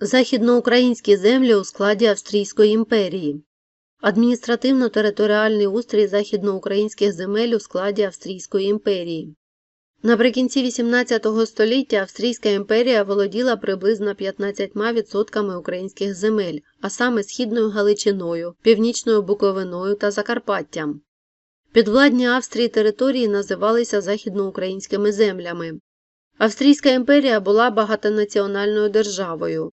Західноукраїнські землі у складі Австрійської імперії. Адміністративно-територіальний устрій західноукраїнських земель у складі Австрійської імперії. Наприкінці XVIII століття Австрійська імперія володіла приблизно 15% українських земель, а саме Східною Галичиною, Північною Буковиною та Закарпаттям. Підвладні Австрії території називалися західноукраїнськими землями. Австрійська імперія була багатонаціональною державою.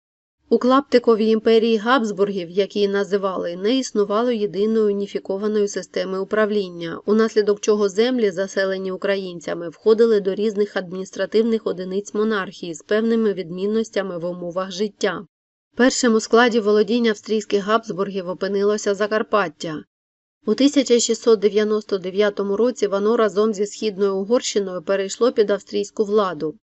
У клаптиковій імперії Габсбургів, як її називали, не існувало єдиної уніфікованої системи управління, унаслідок чого землі, заселені українцями, входили до різних адміністративних одиниць монархії з певними відмінностями в умовах життя. Першим у складі володіння австрійських Габсбургів опинилося Закарпаття. У 1699 році воно разом зі Східною Угорщиною перейшло під австрійську владу.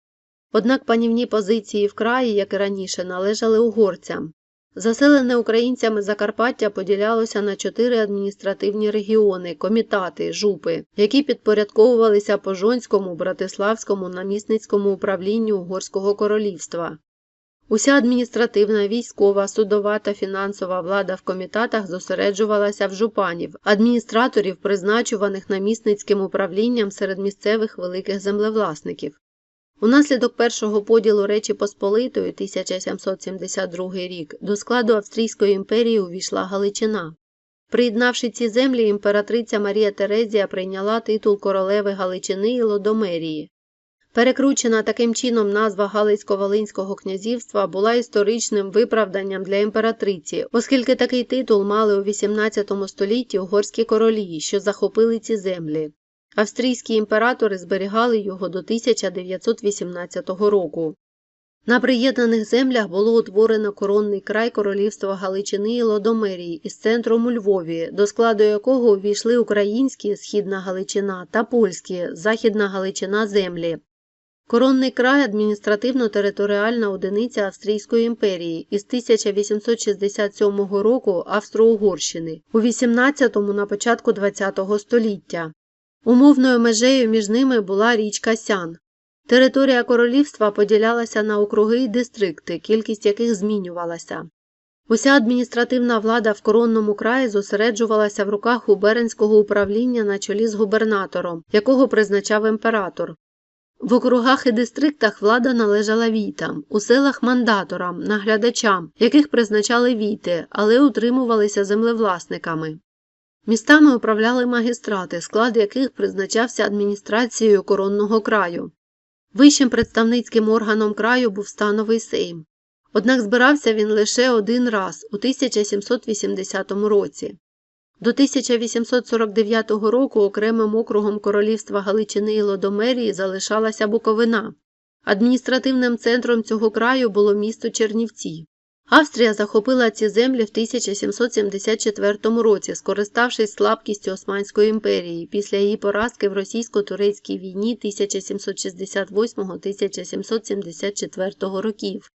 Однак панівні позиції в краї, як і раніше, належали угорцям. Заселене українцями Закарпаття поділялося на чотири адміністративні регіони, комітати, жупи, які підпорядковувалися Пожонському, Братиславському, намісницькому управлінню Угорського королівства. Уся адміністративна, військова, судова та фінансова влада в комітатах зосереджувалася в жупанів, адміністраторів, призначуваних намісницьким управлінням серед місцевих великих землевласників. Унаслідок першого поділу Речі Посполитої 1772 рік до складу Австрійської імперії увійшла Галичина. Приєднавши ці землі, імператриця Марія Терезія прийняла титул королеви Галичини і Лодомерії. Перекручена таким чином назва Галицько-Волинського князівства була історичним виправданням для імператриці, оскільки такий титул мали у XVIII столітті угорські королі, що захопили ці землі. Австрійські імператори зберігали його до 1918 року. На приєднаних землях було утворено коронний край королівства Галичини і Лодомерії із центром у Львові, до складу якого увійшли українські Східна Галичина та польські Західна Галичина землі. Коронний край адміністративно-територіальна одиниця Австрійської імперії із 1867 року Австро-Угорщини, у 18-му на початку ХХ століття. Умовною межею між ними була річка Сян. Територія королівства поділялася на округи й дистрикти, кількість яких змінювалася. Уся адміністративна влада в коронному краї зосереджувалася в руках губернського управління на чолі з губернатором, якого призначав імператор. В округах і дистриктах влада належала війтам, у селах мандаторам, наглядачам, яких призначали війти, але утримувалися землевласниками. Містами управляли магістрати, склад яких призначався адміністрацією коронного краю. Вищим представницьким органом краю був становий сейм. Однак збирався він лише один раз у 1780 році. До 1849 року окремим округом королівства Галичини і Лодомерії залишалася Буковина. Адміністративним центром цього краю було місто Чернівці. Австрія захопила ці землі в 1774 році, скориставшись слабкістю Османської імперії після її поразки в російсько-турецькій війні 1768-1774 років.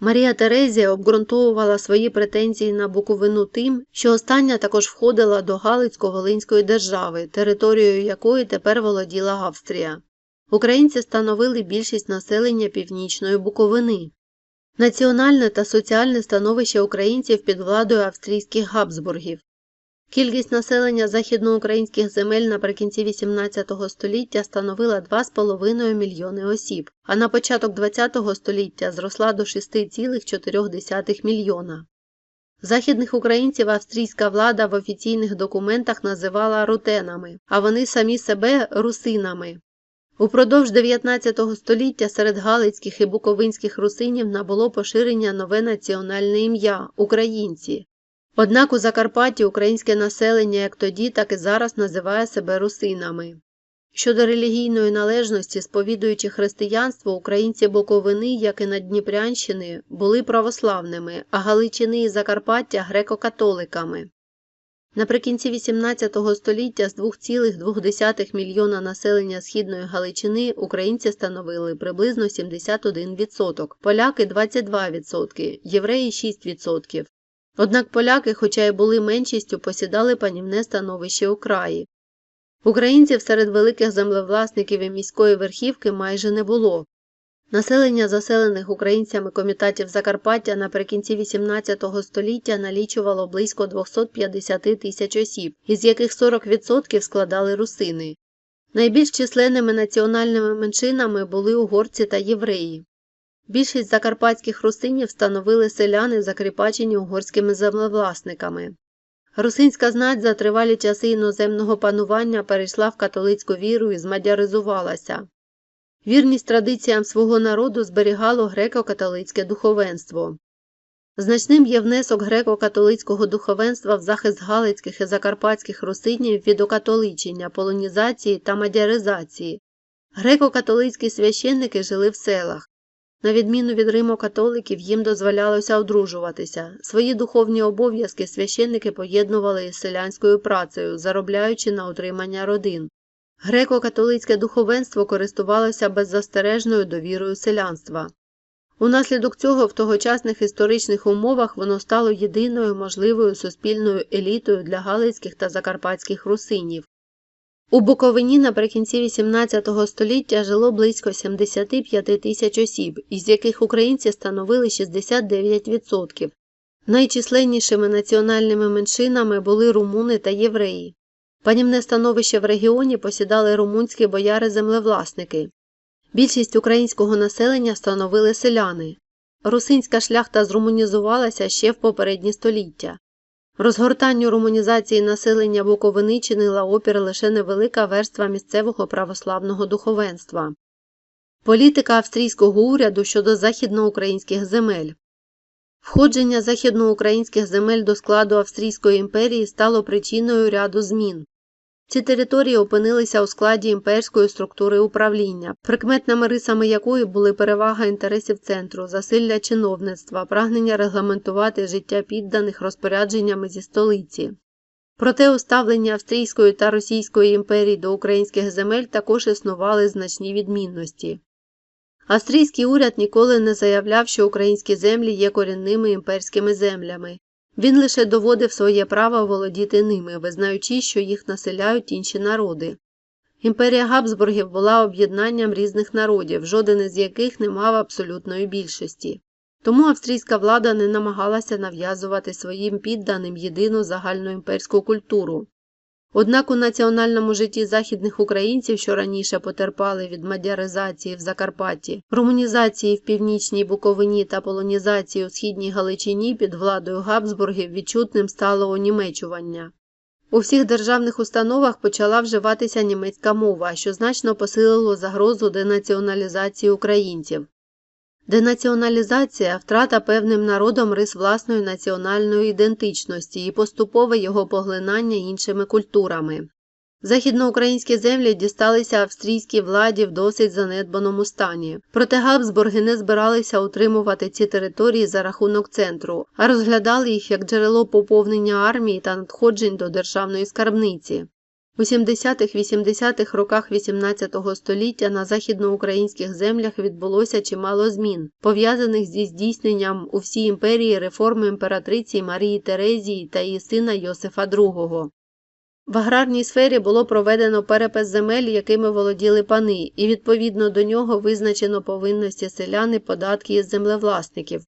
Марія Терезія обґрунтовувала свої претензії на Буковину тим, що остання також входила до Галицько-Волинської держави, територією якої тепер володіла Австрія. Українці становили більшість населення північної Буковини. Національне та соціальне становище українців під владою австрійських Габсбургів. Кількість населення західноукраїнських земель наприкінці XVIII століття становила 2,5 мільйони осіб, а на початок ХХ століття зросла до 6,4 мільйона. Західних українців австрійська влада в офіційних документах називала рутенами, а вони самі себе русинами. Упродовж 19 століття серед галицьких і буковинських русинів набуло поширення нове національне ім'я українці. Однак у Закарпатті українське населення як тоді, так і зараз називає себе русинами. Щодо релігійної належності, сповідуючи християнство, українці Буковини, як і Надніпрянщини, були православними, а Галичини і Закарпаття греко-католиками. Наприкінці XVIII століття з 2,2 мільйона населення Східної Галичини українці становили приблизно 71%, поляки 22%, євреї 6%. Однак поляки, хоча й були меншістю, посідали панівне становище у краї. Українців серед великих землевласників і міської верхівки майже не було. Населення заселених українцями комітатів Закарпаття наприкінці XVIII століття налічувало близько 250 тисяч осіб, із яких 40% складали русини. Найбільш численними національними меншинами були угорці та євреї. Більшість закарпатських русинів становили селяни, закріпачені угорськими землевласниками. Русинська знать за тривалі часи іноземного панування перейшла в католицьку віру і змадяризувалася. Вірність традиціям свого народу зберігало греко-католицьке духовенство. Значним є внесок греко-католицького духовенства в захист галицьких і закарпатських русинів від окатоличення, полонізації та мадяризації. Греко-католицькі священники жили в селах. На відміну від римо-католиків, їм дозволялося одружуватися. Свої духовні обов'язки священники поєднували із селянською працею, заробляючи на утримання родин. Греко-католицьке духовенство користувалося беззастережною довірою селянства. Унаслідок цього в тогочасних історичних умовах воно стало єдиною можливою суспільною елітою для галицьких та закарпатських русинів. У Буковині наприкінці XVIII століття жило близько 75 тисяч осіб, із яких українці становили 69%. Найчисленнішими національними меншинами були румуни та євреї. Панівне становище в регіоні посідали румунські бояри-землевласники. Більшість українського населення становили селяни. Русинська шляхта зрумунізувалася ще в попередні століття. Розгортанню румунізації населення Буковини чинила опір лише невелика верства місцевого православного духовенства. Політика австрійського уряду щодо західноукраїнських земель Входження західноукраїнських земель до складу Австрійської імперії стало причиною ряду змін. Ці території опинилися у складі імперської структури управління, прикметними рисами якої були перевага інтересів центру, засилля чиновництва, прагнення регламентувати життя підданих розпорядженнями зі столиці. Проте у ставленні Австрійської та Російської імперії до українських земель також існували значні відмінності. Австрійський уряд ніколи не заявляв, що українські землі є корінними імперськими землями. Він лише доводив своє право володіти ними, визнаючи, що їх населяють інші народи. Імперія Габсбургів була об'єднанням різних народів, жоден із яких не мав абсолютної більшості. Тому австрійська влада не намагалася нав'язувати своїм підданим єдину загальноімперську культуру. Однак у національному житті західних українців, що раніше потерпали від мадяризації в Закарпатті, румунізації в північній Буковині та полонізації у східній Галичині під владою Габсбургів відчутним стало онімечування. У всіх державних установах почала вживатися німецька мова, що значно посилило загрозу денаціоналізації українців. Денаціоналізація втрата певним народом рис власної національної ідентичності і поступове його поглинання іншими культурами. Західноукраїнські землі дісталися австрійській владі в досить занедбаному стані, проте Габсбурги не збиралися утримувати ці території за рахунок центру, а розглядали їх як джерело поповнення армії та надходжень до державної скарбниці. У 70-80-х роках XVIII століття на західноукраїнських землях відбулося чимало змін, пов'язаних зі здійсненням у всій імперії реформи імператриці Марії Терезії та її сина Йосифа II. В аграрній сфері було проведено перепис земель, якими володіли пани, і відповідно до нього визначено повинності селян і податки із землевласників.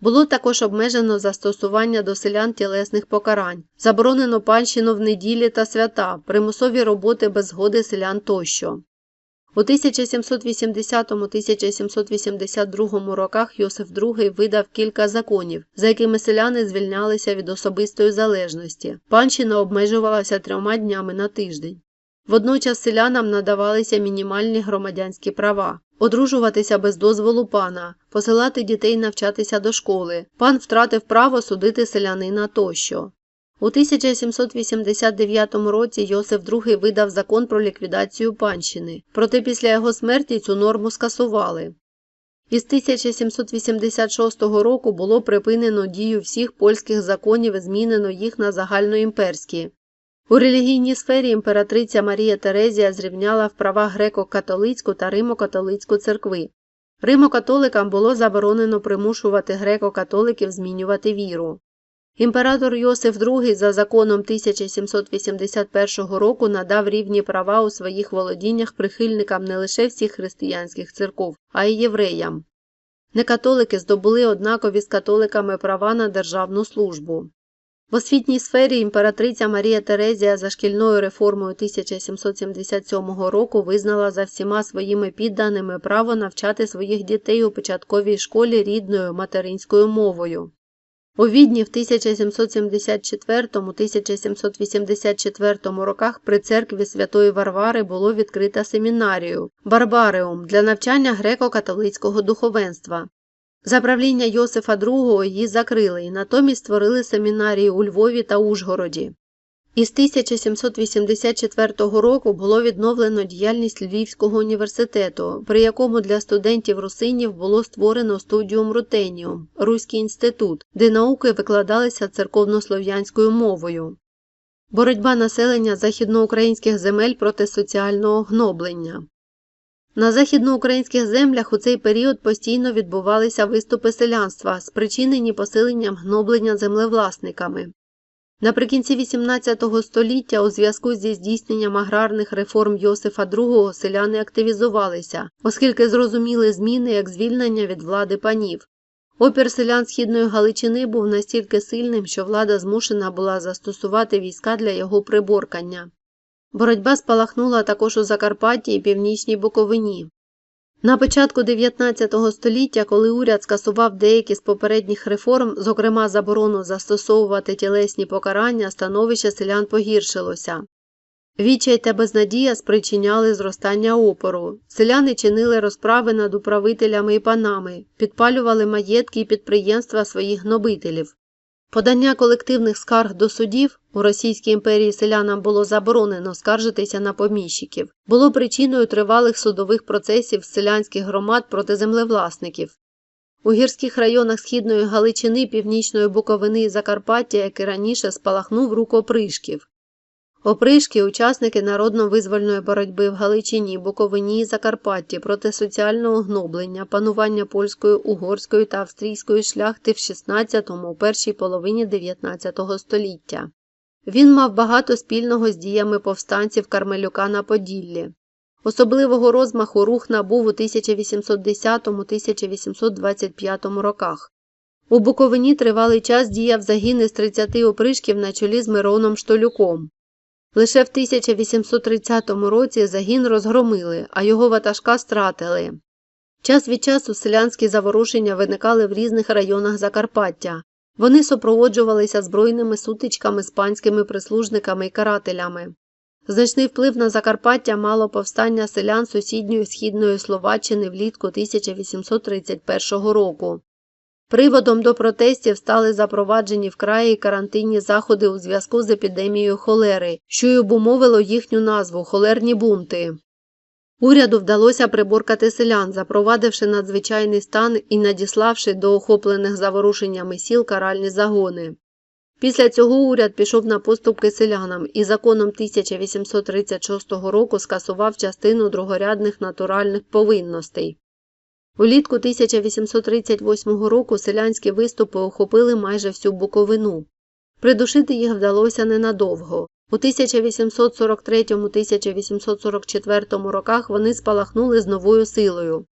Було також обмежено застосування до селян тілесних покарань, заборонено панщину в неділі та свята, примусові роботи без згоди селян тощо. У 1780-1782 роках Йосиф II видав кілька законів, за якими селяни звільнялися від особистої залежності. Панщина обмежувалася трьома днями на тиждень. Водночас селянам надавалися мінімальні громадянські права одружуватися без дозволу пана, посилати дітей навчатися до школи. Пан втратив право судити селянина тощо. У 1789 році Йосиф II видав закон про ліквідацію панщини, проте після його смерті цю норму скасували. Із 1786 року було припинено дію всіх польських законів і змінено їх на загальноімперські. У релігійній сфері імператриця Марія Терезія зрівняла в правах греко-католицьку та римо-католицьку церкви. Римо-католикам було заборонено примушувати греко-католиків змінювати віру. Імператор Йосиф II за законом 1781 року надав рівні права у своїх володіннях прихильникам не лише всіх християнських церков, а й євреям. Некатолики здобули однакові з католиками права на державну службу. В освітній сфері імператриця Марія Терезія за шкільною реформою 1777 року визнала за всіма своїми підданими право навчати своїх дітей у початковій школі рідною материнською мовою. У Відні в 1774-1784 роках при церкві Святої Варвари було відкрито семінарію Барбареум для навчання греко-католицького духовенства. За правління Йосифа II її закрили і натомість створили семінарії у Львові та Ужгороді. Із 1784 року було відновлено діяльність Львівського університету, при якому для студентів русинів було створено студіум Рутеніум Руський інститут, де науки викладалися церковнослов'янською мовою. Боротьба населення західноукраїнських земель проти соціального гноблення. На західноукраїнських землях у цей період постійно відбувалися виступи селянства, спричинені посиленням гноблення землевласниками. Наприкінці XVIII століття у зв'язку зі здійсненням аграрних реформ Йосифа II селяни активізувалися, оскільки зрозуміли зміни як звільнення від влади панів. Опір селян Східної Галичини був настільки сильним, що влада змушена була застосувати війська для його приборкання. Боротьба спалахнула також у Закарпатті і Північній Буковині. На початку 19 століття, коли уряд скасував деякі з попередніх реформ, зокрема заборону застосовувати тілесні покарання, становище селян погіршилося. Відчай та безнадія спричиняли зростання опору. Селяни чинили розправи над управителями і панами, підпалювали маєтки і підприємства своїх гнобителів. Подання колективних скарг до судів у Російській імперії селянам було заборонено скаржитися на поміщиків, було причиною тривалих судових процесів селянських громад проти землевласників. У гірських районах Східної Галичини, Північної Буковини і Закарпаття, як і раніше, спалахнув рук опришків. Опришки – учасники народно-визвольної боротьби в Галичині, Буковині і Закарпатті проти соціального гноблення, панування польської, угорської та австрійської шляхти в 16-му, першій половині 19 століття. Він мав багато спільного з діями повстанців Кармелюка на Поділлі. Особливого розмаху рух набув у 1810-1825 роках. У Буковині тривалий час діяв загін із 30 опришків на чолі з Мироном Штолюком. Лише в 1830 році загін розгромили, а його ватажка стратили. Час від часу селянські заворушення виникали в різних районах Закарпаття. Вони супроводжувалися збройними сутичками з панськими прислужниками і карателями. Значний вплив на Закарпаття мало повстання селян сусідньої східної Словаччини влітку 1831 року. Приводом до протестів стали запроваджені в краї карантинні заходи у зв'язку з епідемією холери, що й обумовило їхню назву холерні бунти. Уряду вдалося приборкати селян, запровадивши надзвичайний стан і надіславши до охоплених заворушеннями сіл каральні загони. Після цього уряд пішов на поступки селянам і законом 1836 року скасував частину другорядних натуральних повинностей. Улітку 1838 року селянські виступи охопили майже всю Буковину. Придушити їх вдалося ненадовго. У 1843-1844 роках вони спалахнули з новою силою.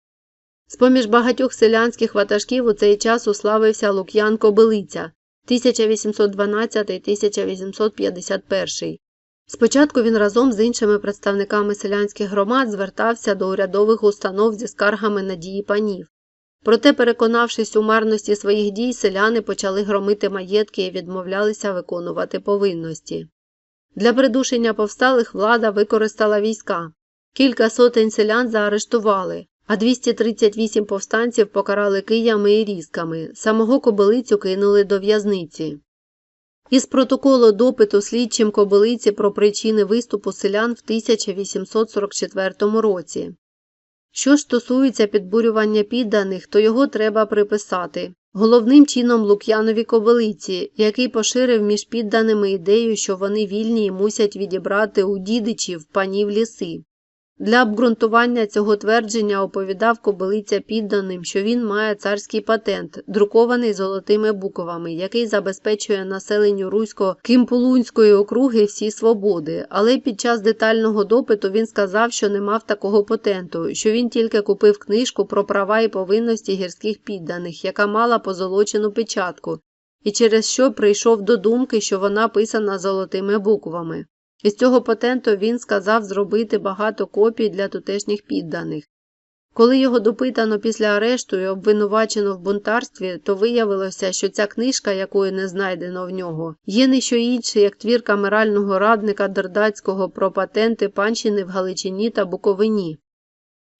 З поміж багатьох селянських ватажків у цей час уславився Лук'ян Кобилиця 1812-1851. Спочатку він разом з іншими представниками селянських громад звертався до урядових установ зі скаргами на дії панів. Проте, переконавшись у марності своїх дій, селяни почали громити маєтки і відмовлялися виконувати повинності. Для придушення повсталих влада використала війська. Кілька сотень селян заарештували, а 238 повстанців покарали киями і різками, самого кобилицю кинули до в'язниці. Із протоколу допиту слідчим кобилиці про причини виступу селян в 1844 році. Що ж стосується підбурювання підданих, то його треба приписати головним чином Лук'янові кобилиці, який поширив між підданими ідею, що вони вільні і мусять відібрати у дідичів панів ліси. Для обґрунтування цього твердження оповідав кобилиця підданим, що він має царський патент, друкований золотими буквами, який забезпечує населенню Русько-Кимпулунської округи всі свободи. Але під час детального допиту він сказав, що не мав такого патенту, що він тільки купив книжку про права і повинності гірських підданих, яка мала позолочену печатку, і через що прийшов до думки, що вона писана золотими буквами. Із цього патенту він сказав зробити багато копій для тутешніх підданих. Коли його допитано після арешту і обвинувачено в бунтарстві, то виявилося, що ця книжка, якої не знайдено в нього, є не що інше, як твір камерального радника Дердацького про патенти панщини в Галичині та Буковині.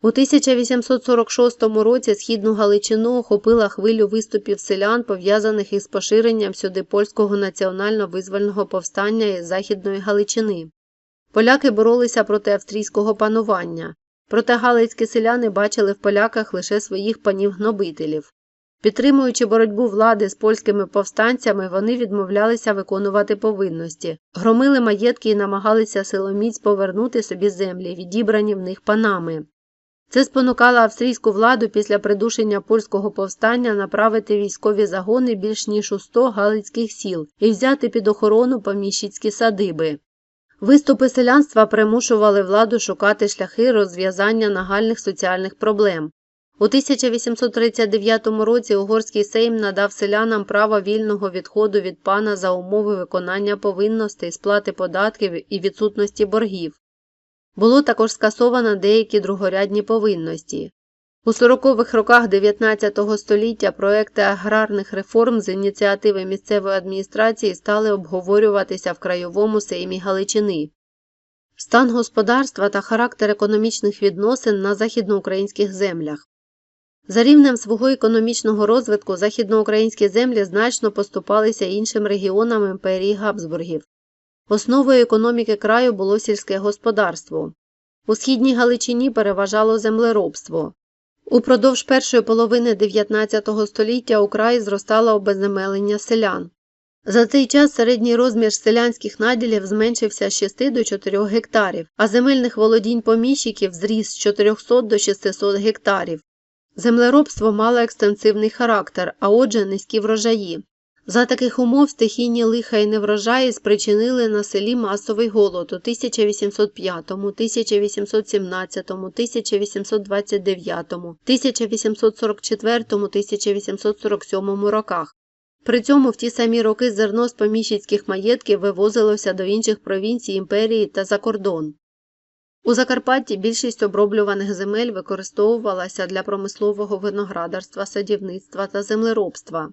У 1846 році східну Галичину охопила хвилю виступів селян, пов'язаних із поширенням сюди польського національно-визвольного повстання із Західної Галичини. Поляки боролися проти австрійського панування, проте галицькі селяни бачили в поляках лише своїх панів-гнобителів. Підтримуючи боротьбу влади з польськими повстанцями, вони відмовлялися виконувати повинності, громили маєтки і намагалися силоміць повернути собі землі, відібрані в них панами. Це спонукало австрійську владу після придушення польського повстання направити військові загони більш ніж у 100 галицьких сіл і взяти під охорону поміщицькі садиби. Виступи селянства примушували владу шукати шляхи розв'язання нагальних соціальних проблем. У 1839 році Угорський Сейм надав селянам право вільного відходу від пана за умови виконання повинностей, сплати податків і відсутності боргів. Було також скасовано деякі другорядні повинності. У 40-х роках 19 століття проекти аграрних реформ з ініціативи місцевої адміністрації стали обговорюватися в краєвому сеймі Галичини. Стан господарства та характер економічних відносин на західноукраїнських землях. За рівнем свого економічного розвитку західноукраїнські землі значно поступалися іншим регіонам імперії Габсбургів. Основою економіки краю було сільське господарство. У східній Галичині переважало землеробство. Упродовж першої половини 19 століття у краї зростало обезземелення селян. За цей час середній розмір селянських наділів зменшився з 6 до 4 гектарів, а земельних володінь поміщиків зріс з 400 до 600 гектарів. Землеробство мало екстенсивний характер, а отже, низькі врожаї. За таких умов стихійні лиха і неврожаї спричинили на селі масовий голод у 1805, 1817, 1829, 1844, 1847 роках. При цьому в ті самі роки зерно з поміщицьких маєтків вивозилося до інших провінцій імперії та за кордон. У Закарпатті більшість оброблюваних земель використовувалася для промислового виноградарства, садівництва та землеробства.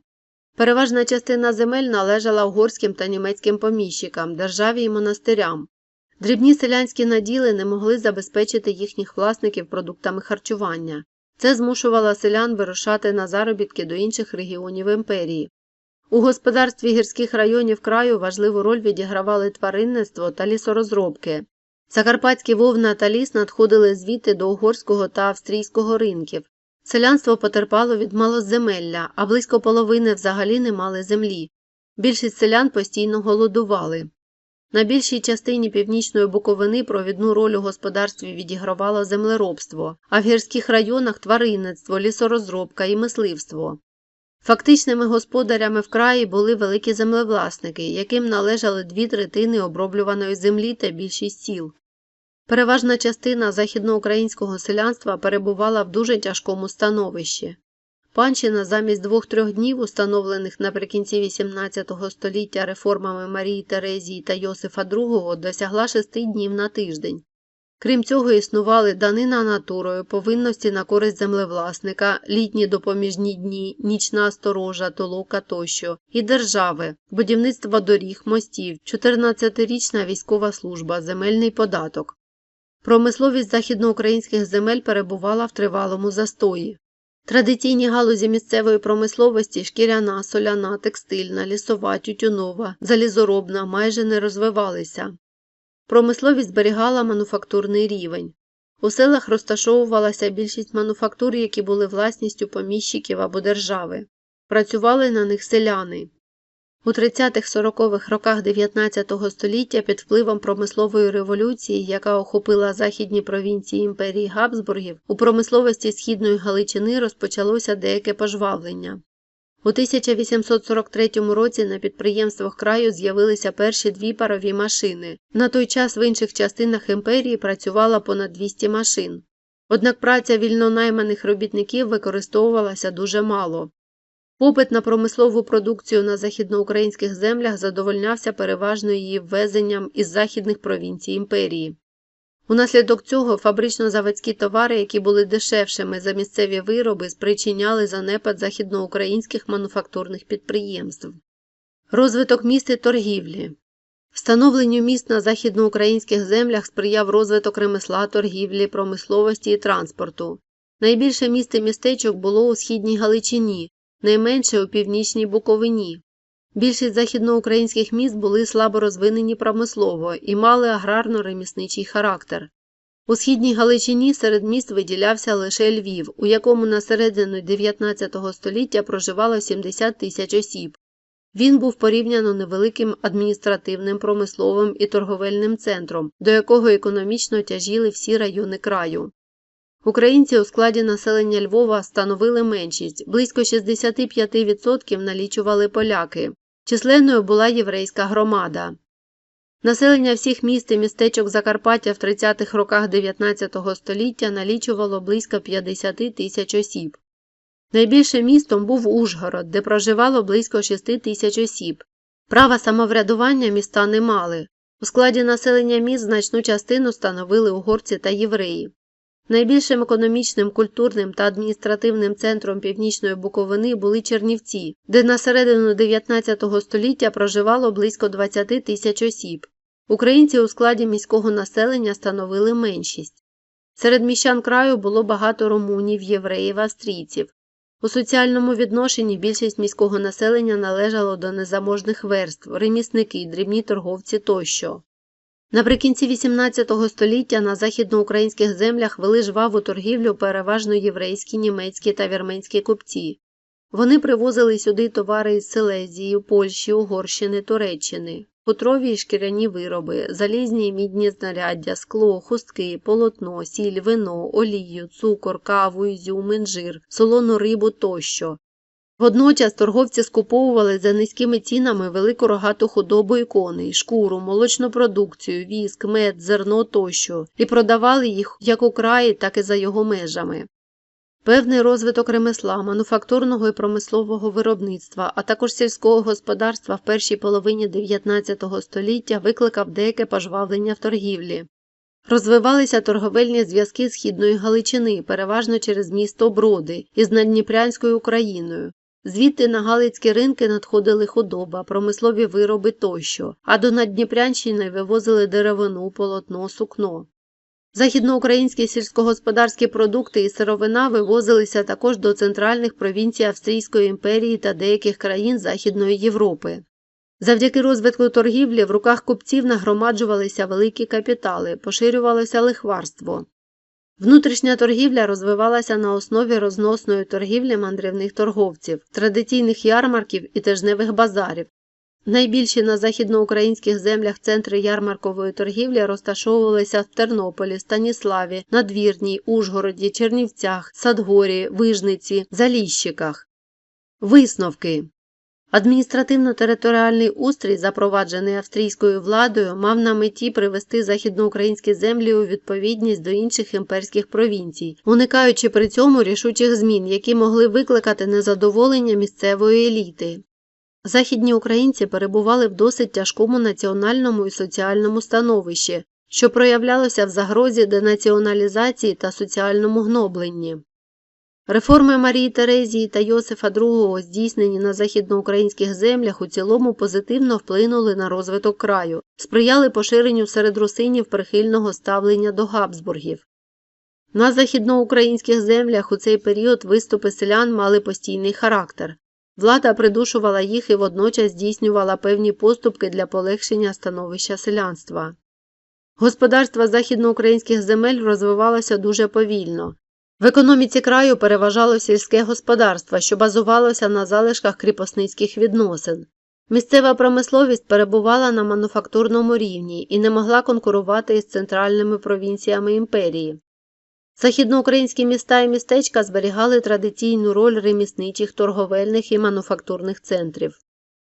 Переважна частина земель належала угорським та німецьким поміщикам, державі і монастирям. Дрібні селянські наділи не могли забезпечити їхніх власників продуктами харчування. Це змушувало селян вирушати на заробітки до інших регіонів імперії. У господарстві гірських районів краю важливу роль відігравали тваринництво та лісорозробки. Закарпатські вовна та ліс надходили звідти до угорського та австрійського ринків. Селянство потерпало від малоземелля, а близько половини взагалі не мали землі. Більшість селян постійно голодували. На більшій частині північної Буковини провідну роль у господарстві відігравало землеробство, а в гірських районах тваринництво, лісорозробка і мисливство. Фактичними господарями в краї були великі землевласники, яким належали дві третини оброблюваної землі та більшість сіл. Переважна частина західноукраїнського селянства перебувала в дуже тяжкому становищі. Панщина замість двох-трьох днів, установлених наприкінці XVIII століття реформами Марії Терезії та Йосифа II, досягла шести днів на тиждень. Крім цього, існували данина натурою, повинності на користь землевласника, літні допоміжні дні, нічна сторожа, толока тощо, і держави, будівництво доріг, мостів, 14-річна військова служба, земельний податок. Промисловість західноукраїнських земель перебувала в тривалому застої. Традиційні галузі місцевої промисловості шкіряна, соляна, текстильна, лісова, тютюнова, залізоробна майже не розвивалися. Промисловість зберігала мануфактурний рівень. У селах розташовувалася більшість мануфактур, які були власністю поміщиків або держави. Працювали на них селяни. У 30-40-х роках 19 століття під впливом промислової революції, яка охопила західні провінції імперії Габсбургів, у промисловості Східної Галичини розпочалося деяке пожвавлення. У 1843 році на підприємствах краю з'явилися перші дві парові машини. На той час в інших частинах імперії працювало понад 200 машин. Однак праця вільнонайманих робітників використовувалася дуже мало. Попит на промислову продукцію на західноукраїнських землях задовольнявся переважно її ввезенням із західних провінцій імперії. Унаслідок цього фабрично-заводські товари, які були дешевшими за місцеві вироби, спричиняли занепад західноукраїнських мануфактурних підприємств. Розвиток міст і торгівлі Встановленню міст на західноукраїнських землях сприяв розвиток ремесла, торгівлі, промисловості і транспорту. Найбільше міст і містечок було у східній Галичині, найменше у північній Буковині. Більшість західноукраїнських міст були слабо розвинені промислово і мали аграрно-ремісничий характер. У східній Галичині серед міст виділявся лише Львів, у якому на середину 19 століття проживало 70 тисяч осіб. Він був порівняно невеликим адміністративним, промисловим і торговельним центром, до якого економічно тяжіли всі райони краю. Українці у складі населення Львова становили меншість, близько 65% налічували поляки. Численною була єврейська громада. Населення всіх міст і містечок Закарпаття в 30-х роках 19 століття налічувало близько 50 тисяч осіб. Найбільшим містом був Ужгород, де проживало близько 6 тисяч осіб. Права самоврядування міста не мали. У складі населення міст значну частину становили угорці та євреї. Найбільшим економічним, культурним та адміністративним центром північної Буковини були Чернівці, де на середину 19 століття проживало близько 20 тисяч осіб. Українці у складі міського населення становили меншість. Серед міщан краю було багато румунів, євреїв, австрійців. У соціальному відношенні більшість міського населення належало до незаможних верств, ремісники, дрібні торговці тощо. Наприкінці XVIII століття на західноукраїнських землях вели жваву торгівлю переважно єврейські, німецькі та вірменські купці. Вони привозили сюди товари із Силезії, Польщі, Угорщини, Туреччини, хутрові і шкіряні вироби, залізні і мідні знаряддя, скло, хустки, полотно, сіль, вино, олію, цукор, каву, ізюм, інжир, солону рибу тощо. Водночас торговці скуповували за низькими цінами велику рогату худобу і коней, шкуру, молочну продукцію, віск, мед, зерно тощо і продавали їх як у краї, так і за його межами. Певний розвиток ремесла, мануфактурного і промислового виробництва, а також сільського господарства в першій половині 19 століття викликав деяке пожвавлення в торгівлі. Розвивалися торговельні зв'язки Східної Галичини, переважно через місто Броди із Надніпрянською Україною. Звідти на Галицькі ринки надходили худоба, промислові вироби тощо, а до Надніпрянщини вивозили деревину, полотно, сукно. Західноукраїнські сільськогосподарські продукти і сировина вивозилися також до центральних провінцій Австрійської імперії та деяких країн Західної Європи. Завдяки розвитку торгівлі в руках купців нагромаджувалися великі капітали, поширювалося лихварство. Внутрішня торгівля розвивалася на основі розносної торгівлі мандрівних торговців, традиційних ярмарків і тижневих базарів. Найбільші на західноукраїнських землях центри ярмаркової торгівлі розташовувалися в Тернополі, Станіславі, Надвірній, Ужгороді, Чернівцях, Садгорі, Вижниці, Заліщиках. Висновки Адміністративно-територіальний устрій, запроваджений австрійською владою, мав на меті привести західноукраїнські землі у відповідність до інших імперських провінцій, уникаючи при цьому рішучих змін, які могли викликати незадоволення місцевої еліти. Західні українці перебували в досить тяжкому національному і соціальному становищі, що проявлялося в загрозі денаціоналізації та соціальному гнобленні. Реформи Марії Терезії та Йосифа II, здійснені на західноукраїнських землях, у цілому позитивно вплинули на розвиток краю, сприяли поширенню серед русинів прихильного ставлення до Габсбургів. На західноукраїнських землях у цей період виступи селян мали постійний характер. Влада придушувала їх і водночас здійснювала певні поступки для полегшення становища селянства. Господарство західноукраїнських земель розвивалося дуже повільно. В економіці краю переважало сільське господарство, що базувалося на залишках кріпосницьких відносин. Місцева промисловість перебувала на мануфактурному рівні і не могла конкурувати із центральними провінціями імперії. Західноукраїнські міста і містечка зберігали традиційну роль ремісничих, торговельних і мануфактурних центрів.